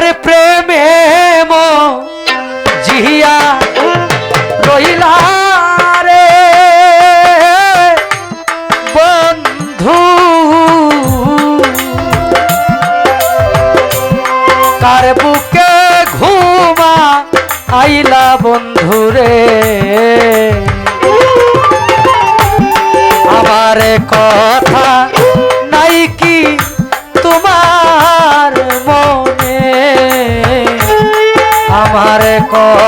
কার প্রেমে জিহিয়া রইলা রে বন্ধু কার আমার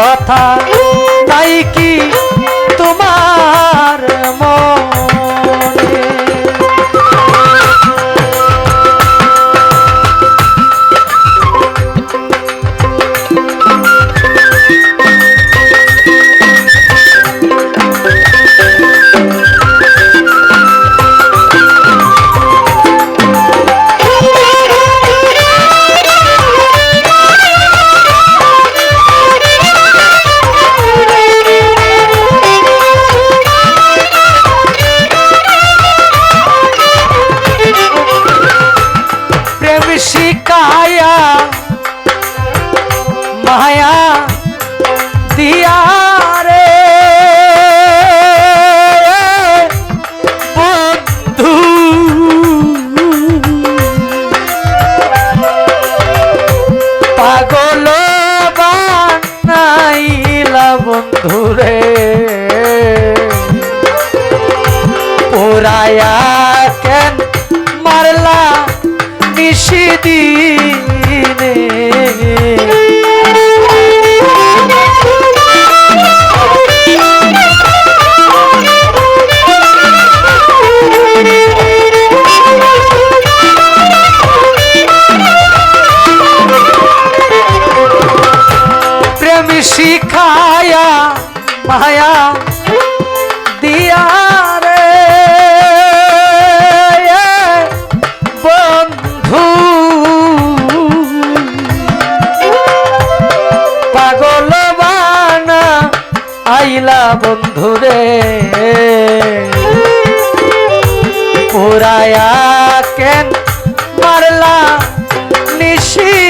পাগল বানাইলা বন্ধুরে। রে পোরায়া কেন মারলা নিশিদিনে? প্রেম শিখায়া মায়া দিয়া বন্ধু পাগল আইলা বন্ধু রে। পুরায়া কেন মারলা নিশিদিনে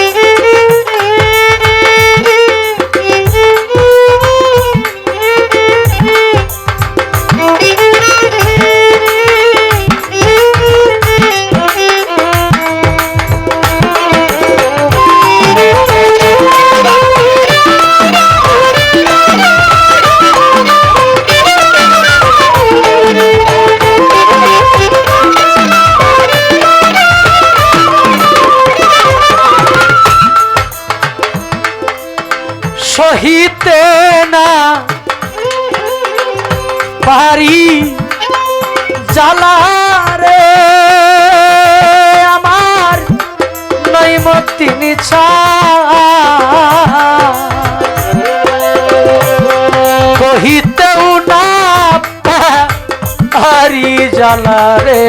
সহিতে না পারি। জ্বালা রে, আমার নৈমতি নিছা কহিতেও না পারি জ্বালা রে।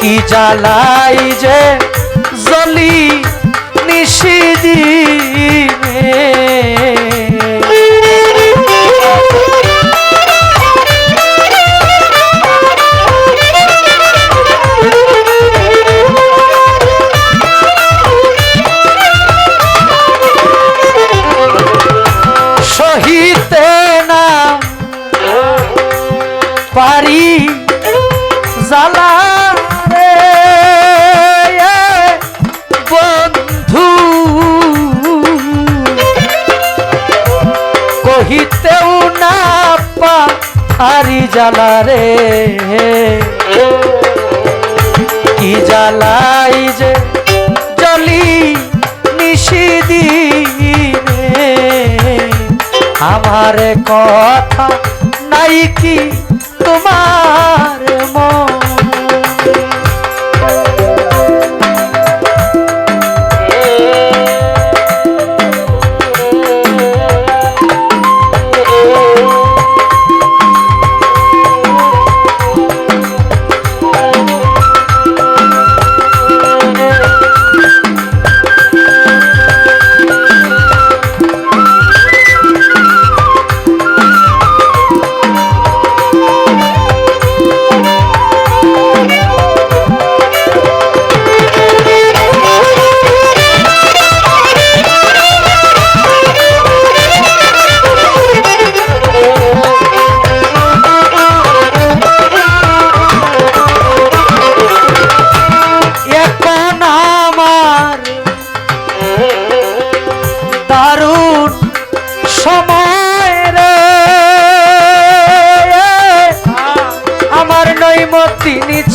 কি জ্বালাই যে কহিতেও না পারি জ্বালা রে। কি জ্বালাই যে জলি নিশিদিনে আমার কথা নাই কি তোমার মন?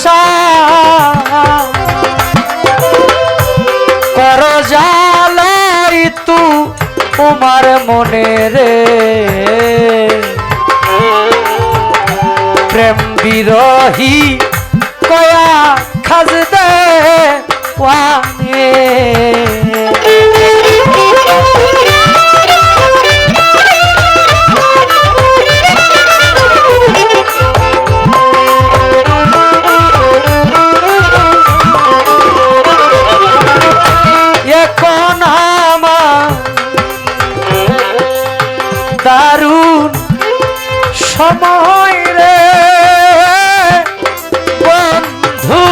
চা কর জালাই তু তোমার মনে রে। প্রেম বিরহী কয়া খাজ দে ওয়ানে। দারুণ সময় রে। বন্ধু,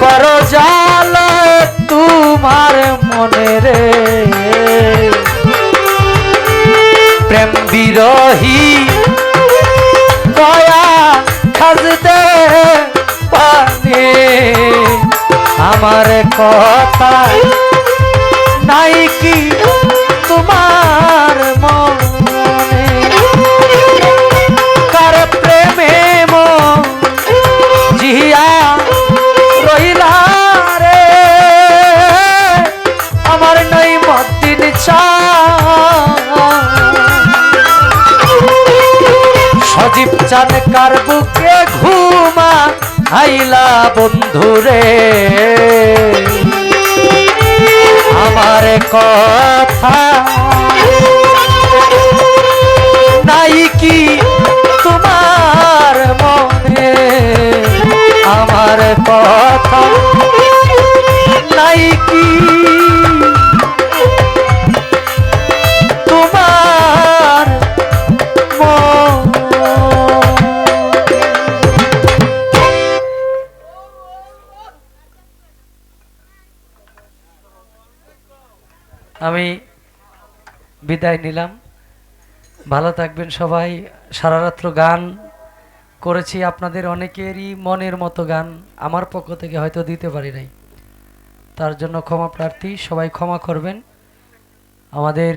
কর জাল তোমার মনে রে। প্রেম বিরহী, দয়া খাজ দে পানে। আমার কথা নাই কি তোমার মনে? কার প্রেমে জিয়া রইলা রে? আমার নই মদিন চা। সজীব চান কার বুকে ঘুমা আইলা বন্ধুরে? আমার কথা বিদায় নিলাম। ভালো থাকবেন সবাই। সারারাত্র গান করেছি আপনাদের অনেকেরই মনের মতো গান। আমার পক্ষ থেকে হয়তো দিতে পারি নাই। তার জন্য ক্ষমা প্রার্থী, সবাই ক্ষমা করবেন। আমাদের